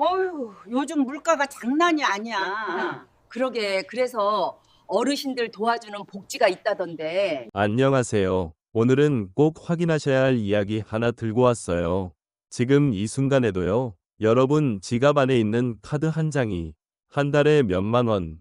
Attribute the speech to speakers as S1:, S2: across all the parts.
S1: 어휴, 요즘 물가가 장난이 아니야.
S2: 그러게 그래서 어르신들 도와주는 복지가 있다던데
S3: 안녕하세요. 오늘은 꼭 확인하셔야 할 이야기 하나 들고 왔어요. 지금 이 순간에도요. 여러분 지갑 안에 있는 카드 한 장이 한 달에 몇만 원,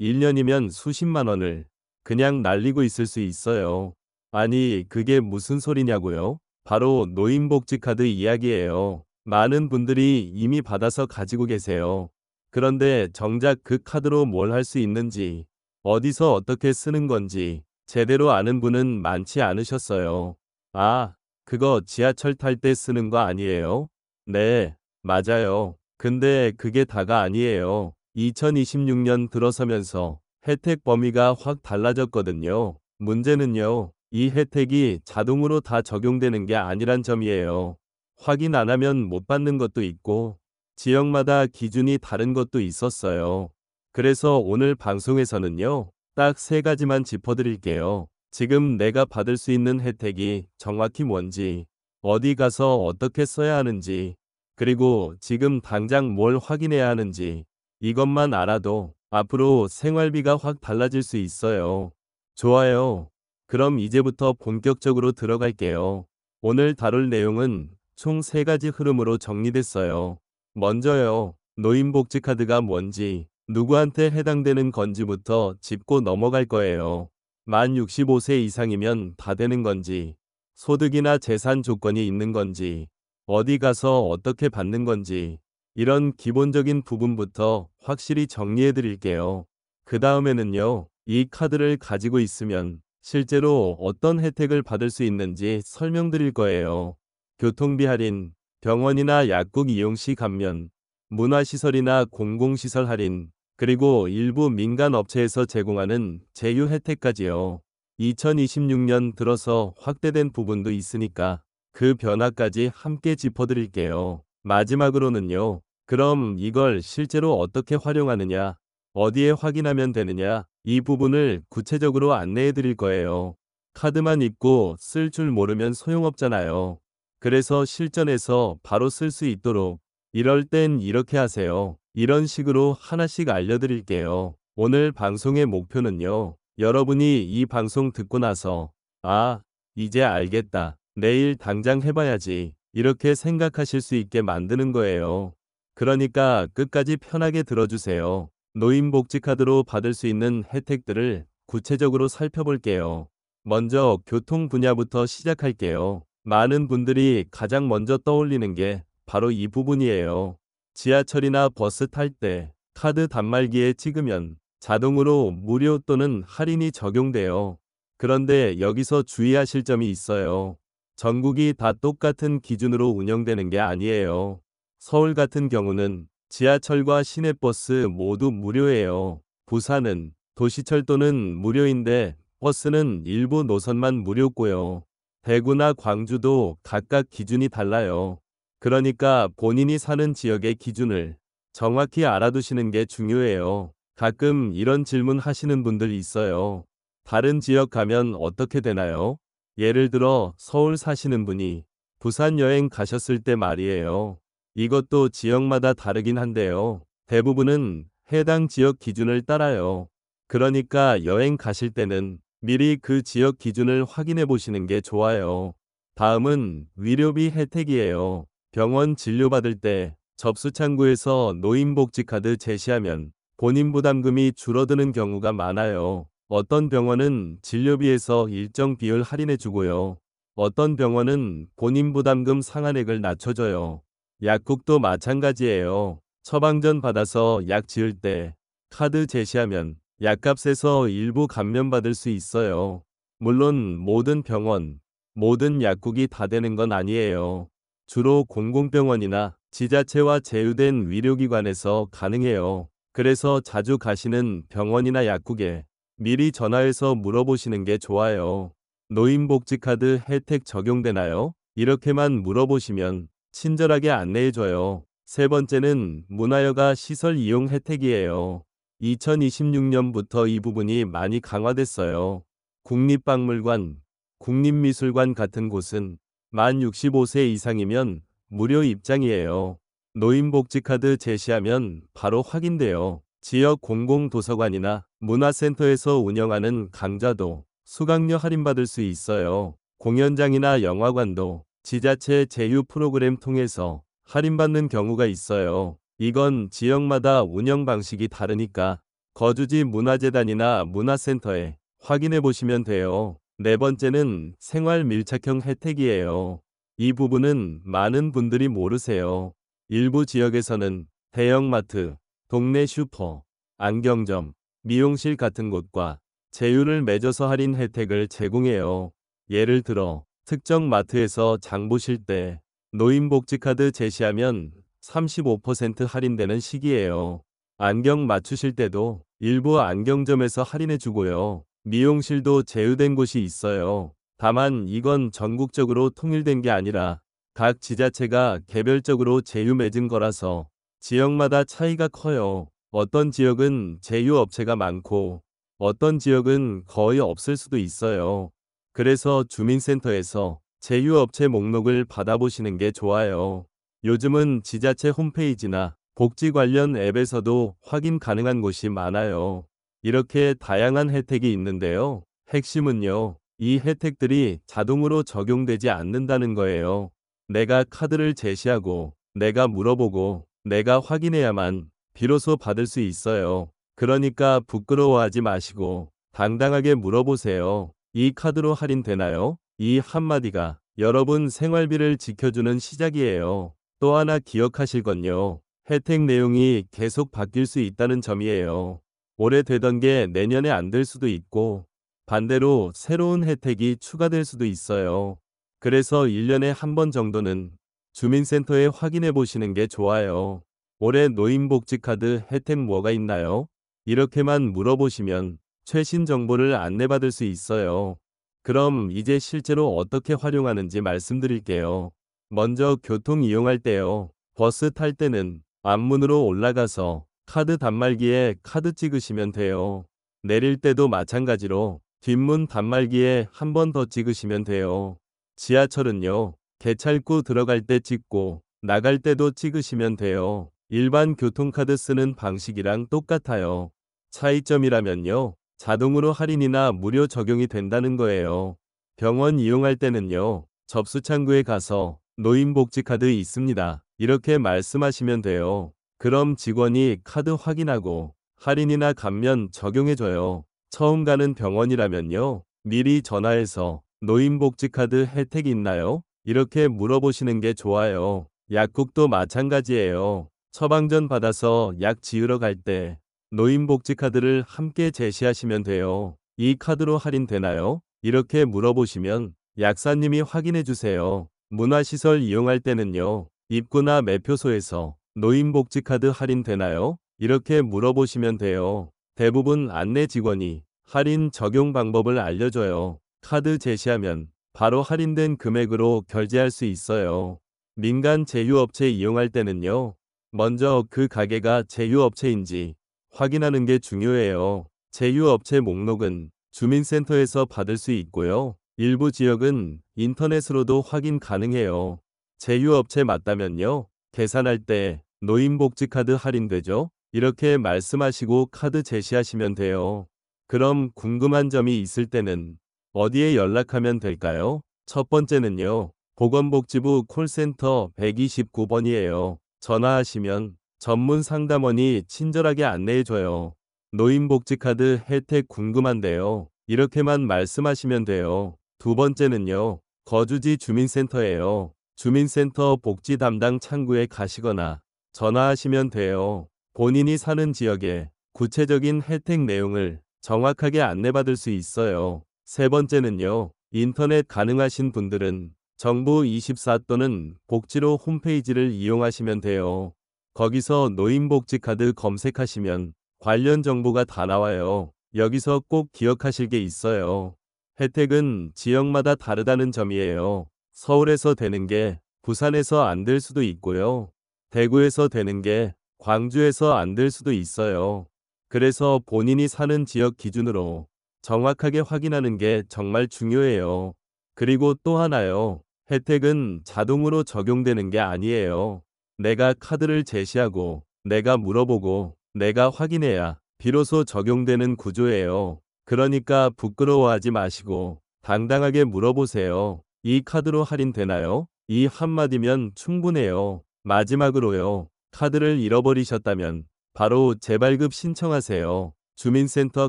S3: 1년이면 수십만 원을 그냥 날리고 있을 수 있어요. 아니, 그게 무슨 소리냐고요? 바로 노인복지 카드 이야기예요. 많은 분들이 이미 받아서 가지고 계세요. 그런데 정작 그 카드로 뭘 할 수 있는지, 어디서 어떻게 쓰는 건지 제대로 아는 분은 많지 않으셨어요. 아, 그거 지하철 탈 때 쓰는 거 아니에요? 네, 맞아요. 근데 그게 다가 아니에요. 2026년 들어서면서 혜택 범위가 확 달라졌거든요. 문제는요, 이 혜택이 자동으로 다 적용되는 게 아니란 점이에요. 확인 안 하면 못 받는 것도 있고, 지역마다 기준이 다른 것도 있었어요. 그래서 오늘 방송에서는요, 딱 세 가지만 짚어드릴게요. 지금 내가 받을 수 있는 혜택이 정확히 뭔지, 어디 가서 어떻게 써야 하는지, 그리고 지금 당장 뭘 확인해야 하는지, 이것만 알아도 앞으로 생활비가 확 달라질 수 있어요. 좋아요. 그럼 이제부터 본격적으로 들어갈게요. 오늘 다룰 내용은 총 세 가지 흐름으로 정리됐어요. 먼저요, 노인복지카드가 뭔지, 누구한테 해당되는 건지부터 짚고 넘어갈 거예요. 만 65세 이상이면 다 되는 건지, 소득이나 재산 조건이 있는 건지, 어디 가서 어떻게 받는 건지, 이런 기본적인 부분부터 확실히 정리해 드릴게요. 그 다음에는요, 이 카드를 가지고 있으면 실제로 어떤 혜택을 받을 수 있는지 설명드릴 거예요. 교통비 할인, 병원이나 약국 이용 시 감면, 문화시설이나 공공시설 할인, 그리고 일부 민간 업체에서 제공하는 제휴 혜택까지요. 2026년 들어서 확대된 부분도 있으니까 그 변화까지 함께 짚어드릴게요. 마지막으로는요. 그럼 이걸 실제로 어떻게 활용하느냐, 어디에 확인하면 되느냐, 이 부분을 구체적으로 안내해 드릴 거예요. 카드만 있고 쓸 줄 모르면 소용없잖아요. 그래서 실전에서 바로 쓸 수 있도록 이럴 땐 이렇게 하세요. 이런 식으로 하나씩 알려드릴게요. 오늘 방송의 목표는요. 여러분이 이 방송 듣고 나서 아, 이제 알겠다. 내일 당장 해봐야지. 이렇게 생각하실 수 있게 만드는 거예요. 그러니까 끝까지 편하게 들어주세요. 노인복지카드로 받을 수 있는 혜택들을 구체적으로 살펴볼게요. 먼저 교통 분야부터 시작할게요. 많은 분들이 가장 먼저 떠올리는 게 바로 이 부분이에요. 지하철이나 버스 탈 때 카드 단말기에 찍으면 자동으로 무료 또는 할인이 적용돼요. 그런데 여기서 주의하실 점이 있어요. 전국이 다 똑같은 기준으로 운영되는 게 아니에요. 서울 같은 경우는 지하철과 시내버스 모두 무료예요. 부산은 도시철도는 무료인데 버스는 일부 노선만 무료고요. 대구나 광주도 각각 기준이 달라요. 그러니까 본인이 사는 지역의 기준을 정확히 알아두시는 게 중요해요. 가끔 이런 질문 하시는 분들 있어요. 다른 지역 가면 어떻게 되나요? 예를 들어 서울 사시는 분이 부산 여행 가셨을 때 말이에요. 이것도 지역마다 다르긴 한데요. 대부분은 해당 지역 기준을 따라요. 그러니까 여행 가실 때는 미리 그 지역 기준을 확인해 보시는 게 좋아요. 다음은 위료비 혜택이에요. 병원 진료받을 때 접수 창구에서 노인복지카드 제시하면 본인 부담금이 줄어드는 경우가 많아요. 어떤 병원은 진료비에서 일정 비율 할인해 주고요. 어떤 병원은 본인 부담금 상한액을 낮춰줘요. 약국도 마찬가지예요. 처방전 받아서 약 지을 때 카드 제시하면 약값에서 일부 감면받을 수 있어요. 물론 모든 병원, 모든 약국이 다 되는 건 아니에요. 주로 공공병원이나 지자체와 제휴된 의료기관에서 가능해요. 그래서 자주 가시는 병원이나 약국에 미리 전화해서 물어보시는 게 좋아요. 노인복지카드 혜택 적용되나요? 이렇게만 물어보시면 친절하게 안내해줘요. 세 번째는 문화여가 시설 이용 혜택이에요. 2026년부터 이 부분이 많이 강화됐어요. 국립박물관, 국립미술관 같은 곳은 만 65세 이상이면 무료 입장이에요. 노인복지카드 제시하면 바로 확인돼요. 지역 공공도서관이나 문화센터에서 운영하는 강좌도 수강료 할인받을 수 있어요. 공연장이나 영화관도 지자체 제휴 프로그램 통해서 할인받는 경우가 있어요. 이건 지역마다 운영 방식이 다르니까 거주지 문화재단이나 문화센터에 확인해 보시면 돼요. 네 번째는 생활 밀착형 혜택이에요. 이 부분은 많은 분들이 모르세요. 일부 지역에서는 대형마트, 동네 슈퍼, 안경점, 미용실 같은 곳과 제휴를 맺어서 할인 혜택을 제공해요. 예를 들어 특정 마트에서 장 보실 때 노인복지카드 제시하면 35% 할인되는 시기예요. 안경 맞추실 때도 일부 안경점에서 할인해 주고요. 미용실도 제휴된 곳이 있어요. 다만 이건 전국적으로 통일된 게 아니라 각 지자체가 개별적으로 제휴 맺은 거라서 지역마다 차이가 커요. 어떤 지역은 제휴 업체가 많고 어떤 지역은 거의 없을 수도 있어요. 그래서 주민센터에서 제휴업체 목록을 받아보시는 게 좋아요. 요즘은 지자체 홈페이지나 복지 관련 앱에서도 확인 가능한 곳이 많아요. 이렇게 다양한 혜택이 있는데요. 핵심은요. 이 혜택들이 자동으로 적용되지 않는다는 거예요. 내가 카드를 제시하고 내가 물어보고 내가 확인해야만 비로소 받을 수 있어요. 그러니까 부끄러워하지 마시고 당당하게 물어보세요. 이 카드로 할인되나요? 이 한마디가 여러분 생활비를 지켜주는 시작이에요. 또 하나 기억하실 건요. 혜택 내용이 계속 바뀔 수 있다는 점이에요. 올해 되던 게 내년에 안 될 수도 있고 반대로 새로운 혜택이 추가될 수도 있어요. 그래서 1년에 한 번 정도는 주민센터에 확인해 보시는 게 좋아요. 올해 노인복지카드 혜택 뭐가 있나요? 이렇게만 물어보시면 최신 정보를 안내받을 수 있어요. 그럼 이제 실제로 어떻게 활용하는지 말씀드릴게요. 먼저 교통 이용할 때요. 버스 탈 때는 앞문으로 올라가서 카드 단말기에 카드 찍으시면 돼요. 내릴 때도 마찬가지로 뒷문 단말기에 한 번 더 찍으시면 돼요. 지하철은요. 개찰구 들어갈 때 찍고 나갈 때도 찍으시면 돼요. 일반 교통카드 쓰는 방식이랑 똑같아요. 차이점이라면요. 자동으로 할인이나 무료 적용이 된다는 거예요. 병원 이용할 때는요. 접수 창구에 가서 노인복지카드 있습니다. 이렇게 말씀하시면 돼요. 그럼 직원이 카드 확인하고 할인이나 감면 적용해줘요. 처음 가는 병원이라면요. 미리 전화해서 노인복지카드 혜택 있나요? 이렇게 물어보시는 게 좋아요. 약국도 마찬가지예요. 처방전 받아서 약 지으러 갈 때 노인복지카드를 함께 제시하시면 돼요. 이 카드로 할인되나요? 이렇게 물어보시면 약사님이 확인해 주세요. 문화시설 이용할 때는요. 입구나 매표소에서 노인복지카드 할인 되나요? 이렇게 물어보시면 돼요. 대부분 안내 직원이 할인 적용 방법을 알려줘요. 카드 제시하면 바로 할인된 금액으로 결제할 수 있어요. 민간 제휴업체 이용할 때는요. 먼저 그 가게가 제휴업체인지 확인하는 게 중요해요. 제휴업체 목록은 주민센터에서 받을 수 있고요. 일부 지역은 인터넷으로도 확인 가능해요. 제휴업체 맞다면요. 계산할 때 노인복지카드 할인되죠? 이렇게 말씀하시고 카드 제시하시면 돼요. 그럼 궁금한 점이 있을 때는 어디에 연락하면 될까요? 첫 번째는요. 보건복지부 콜센터 129번이에요. 전화하시면 전문 상담원이 친절하게 안내해줘요. 노인복지카드 혜택 궁금한데요. 이렇게만 말씀하시면 돼요. 두 번째는요. 거주지 주민센터예요. 주민센터 복지 담당 창구에 가시거나 전화하시면 돼요. 본인이 사는 지역의 구체적인 혜택 내용을 정확하게 안내받을 수 있어요. 세 번째는요. 인터넷 가능하신 분들은 정부 24 또는 복지로 홈페이지를 이용하시면 돼요. 거기서 노인복지카드 검색하시면 관련 정보가 다 나와요. 여기서 꼭 기억하실 게 있어요. 혜택은 지역마다 다르다는 점이에요. 서울에서 되는 게 부산에서 안 될 수도 있고요. 대구에서 되는 게 광주에서 안 될 수도 있어요. 그래서 본인이 사는 지역 기준으로 정확하게 확인하는 게 정말 중요해요. 그리고 또 하나요. 혜택은 자동으로 적용되는 게 아니에요. 내가 카드를 제시하고 내가 물어보고 내가 확인해야 비로소 적용되는 구조예요. 그러니까 부끄러워하지 마시고 당당하게 물어보세요. 이 카드로 할인되나요? 이 한마디면 충분해요. 마지막으로요. 카드를 잃어버리셨다면 바로 재발급 신청하세요. 주민센터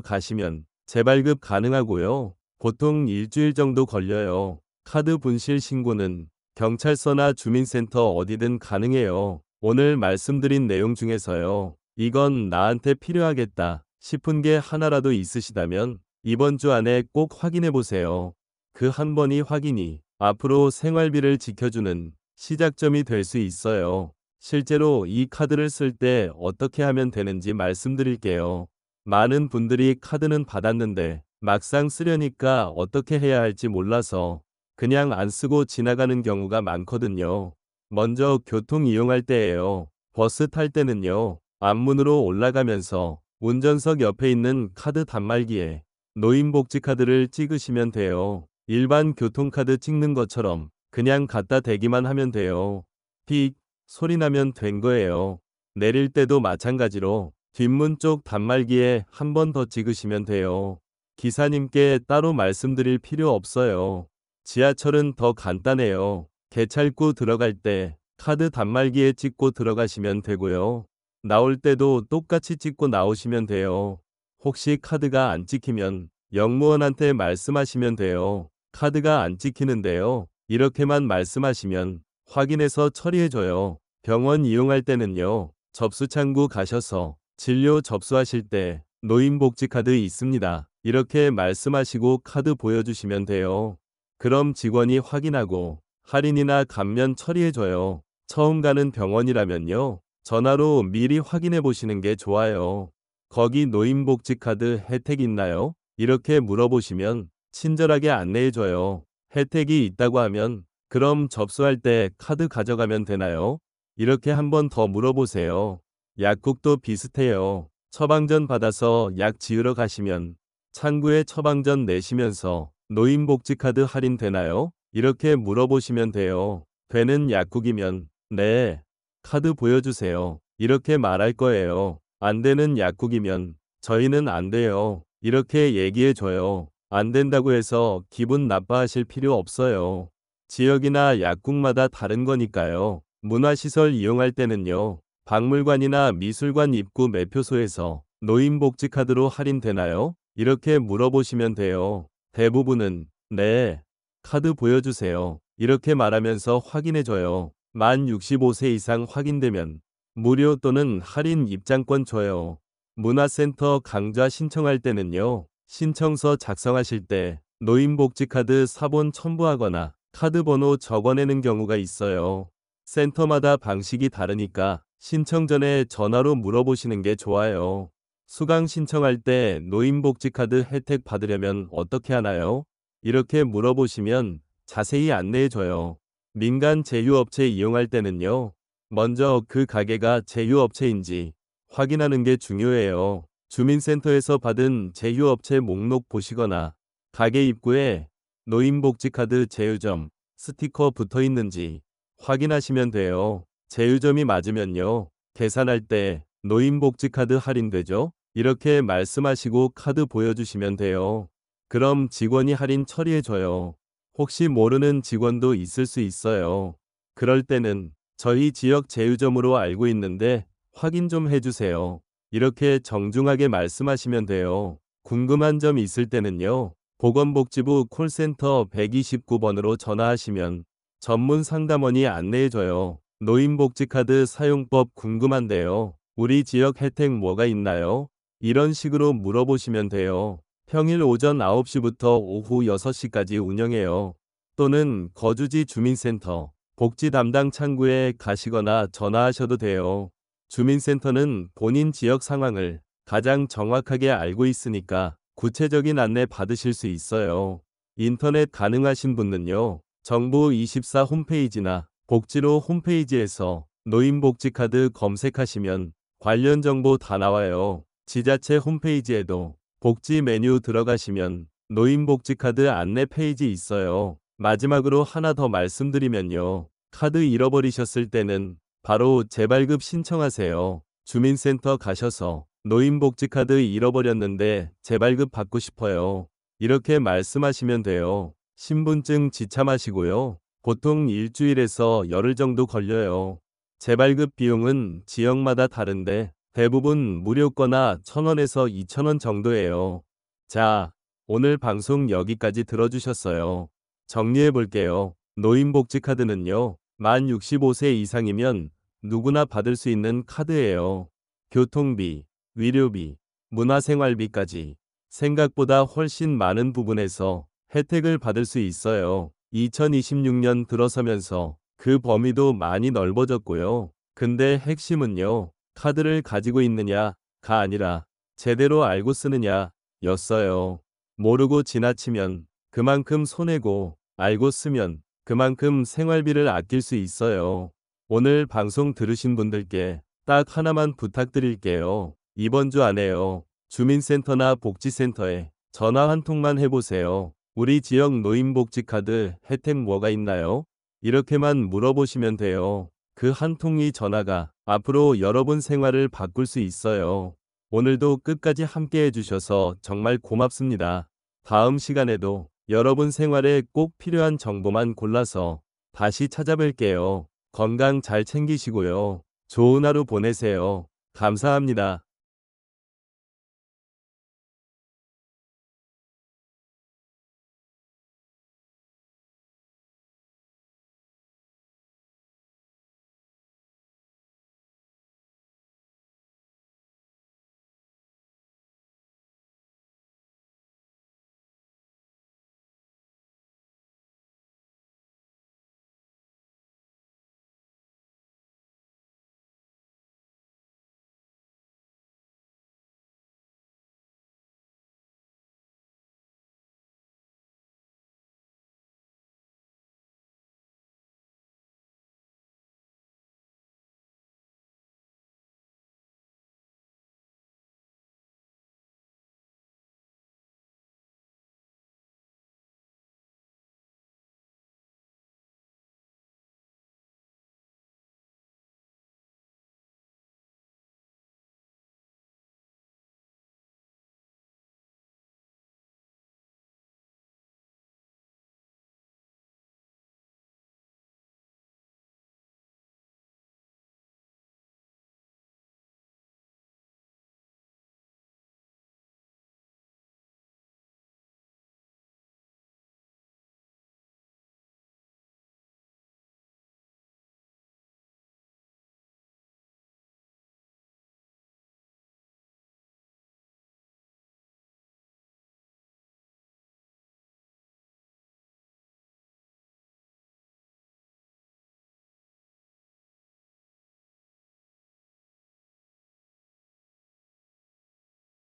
S3: 가시면 재발급 가능하고요. 보통 일주일 정도 걸려요. 카드 분실 신고는 경찰서나 주민센터 어디든 가능해요. 오늘 말씀드린 내용 중에서요. 이건 나한테 필요하겠다 싶은 게 하나라도 있으시다면 이번 주 안에 꼭 확인해 보세요. 그 한 번이 확인이 앞으로 생활비를 지켜주는 시작점이 될 수 있어요. 실제로 이 카드를 쓸 때 어떻게 하면 되는지 말씀드릴게요. 많은 분들이 카드는 받았는데 막상 쓰려니까 어떻게 해야 할지 몰라서 그냥 안 쓰고 지나가는 경우가 많거든요. 먼저 교통 이용할 때예요. 버스 탈 때는요. 앞문으로 올라가면서 운전석 옆에 있는 카드 단말기에 노인복지 카드를 찍으시면 돼요. 일반 교통카드 찍는 것처럼 그냥 갖다 대기만 하면 돼요. 픽 소리 나면 된 거예요. 내릴 때도 마찬가지로 뒷문 쪽 단말기에 한 번 더 찍으시면 돼요. 기사님께 따로 말씀드릴 필요 없어요. 지하철은 더 간단해요. 개찰구 들어갈 때 카드 단말기에 찍고 들어가시면 되고요. 나올 때도 똑같이 찍고 나오시면 돼요. 혹시 카드가 안 찍히면 영무원한테 말씀하시면 돼요. 카드가 안 찍히는데요. 이렇게만 말씀하시면 확인해서 처리해줘요. 병원 이용할 때는요. 접수창구 가셔서 진료 접수하실 때 노인복지 카드 있습니다. 이렇게 말씀하시고 카드 보여주시면 돼요. 그럼 직원이 확인하고 할인이나 감면 처리해줘요. 처음 가는 병원이라면요. 전화로 미리 확인해 보시는 게 좋아요. 거기 노인복지 카드 혜택 있나요? 이렇게 물어보시면 친절하게 안내해줘요. 혜택이 있다고 하면 그럼 접수할 때 카드 가져가면 되나요? 이렇게 한 번 더 물어보세요. 약국도 비슷해요. 처방전 받아서 약 지으러 가시면 창구에 처방전 내시면서 노인복지 카드 할인 되나요? 이렇게 물어보시면 돼요. 되는 약국이면 네. 카드 보여주세요. 이렇게 말할 거예요. 안 되는 약국이면 저희는 안 돼요. 이렇게 얘기해 줘요. 안 된다고 해서 기분 나빠하실 필요 없어요. 지역이나 약국마다 다른 거니까요. 문화시설 이용할 때는요. 박물관이나 미술관 입구 매표소에서 노인복지 카드로 할인되나요? 이렇게 물어보시면 돼요. 대부분은 네. 카드 보여주세요. 이렇게 말하면서 확인해줘요. 만 65세 이상 확인되면 무료 또는 할인 입장권 줘요. 문화센터 강좌 신청할 때는요. 신청서 작성하실 때 노인복지카드 사본 첨부하거나 카드 번호 적어내는 경우가 있어요. 센터마다 방식이 다르니까 신청 전에 전화로 물어보시는 게 좋아요. 수강 신청할 때 노인복지카드 혜택 받으려면 어떻게 하나요? 이렇게 물어보시면 자세히 안내해줘요. 민간 제휴업체 이용할 때는요. 먼저 그 가게가 제휴업체인지 확인하는 게 중요해요. 주민센터에서 받은 제휴업체 목록 보시거나 가게 입구에 노인복지카드 제휴점 스티커 붙어 있는지 확인하시면 돼요. 제휴점이 맞으면요. 계산할 때 노인복지카드 할인되죠? 이렇게 말씀하시고 카드 보여주시면 돼요. 그럼 직원이 할인 처리해줘요. 혹시 모르는 직원도 있을 수 있어요. 그럴 때는 저희 지역 제휴점으로 알고 있는데 확인 좀 해주세요. 이렇게 정중하게 말씀하시면 돼요. 궁금한 점 있을 때는요. 보건복지부 콜센터 129번으로 전화하시면 전문 상담원이 안내해줘요. 노인복지카드 사용법 궁금한데요. 우리 지역 혜택 뭐가 있나요? 이런 식으로 물어보시면 돼요. 평일 오전 9시부터 오후 6시까지 운영해요. 또는 거주지 주민센터, 복지 담당 창구에 가시거나 전화하셔도 돼요. 주민센터는 본인 지역 상황을 가장 정확하게 알고 있으니까 구체적인 안내 받으실 수 있어요. 인터넷 가능하신 분은요. 정부 24 홈페이지나 복지로 홈페이지에서 노인복지카드 검색하시면 관련 정보 다 나와요. 지자체 홈페이지에도 복지 메뉴 들어가시면 노인복지카드 안내 페이지 있어요. 마지막으로 하나 더 말씀드리면요. 카드 잃어버리셨을 때는 바로 재발급 신청하세요. 주민센터 가셔서 노인복지카드 잃어버렸는데 재발급 받고 싶어요. 이렇게 말씀하시면 돼요. 신분증 지참하시고요. 보통 일주일에서 열흘 정도 걸려요. 재발급 비용은 지역마다 다른데 대부분 무료거나 1000원에서 2000원 정도예요. 자, 오늘 방송 여기까지 들어주셨어요. 정리해 볼게요. 노인복지 카드는요, 만 65세 이상이면 누구나 받을 수 있는 카드예요. 교통비, 의료비, 문화생활비까지 생각보다 훨씬 많은 부분에서 혜택을 받을 수 있어요. 2026년 들어서면서 그 범위도 많이 넓어졌고요. 근데 핵심은요, 카드를 가지고 있느냐가 아니라 제대로 알고 쓰느냐 였어요. 모르고 지나치면 그만큼 손해고 알고 쓰면 그만큼 생활비를 아낄 수 있어요. 오늘 방송 들으신 분들께 딱 하나만 부탁드릴게요. 이번 주 안에요. 주민센터나 복지센터에 전화 한 통만 해보세요. 우리 지역 노인복지카드 혜택 뭐가 있나요? 이렇게만 물어보시면 돼요. 그 한 통이 전화가 앞으로 여러분 생활을 바꿀 수 있어요. 오늘도 끝까지 함께 해주셔서 정말 고맙습니다. 다음 시간에도 여러분 생활에 꼭 필요한 정보만 골라서 다시 찾아뵐게요. 건강 잘 챙기시고요. 좋은 하루 보내세요. 감사합니다.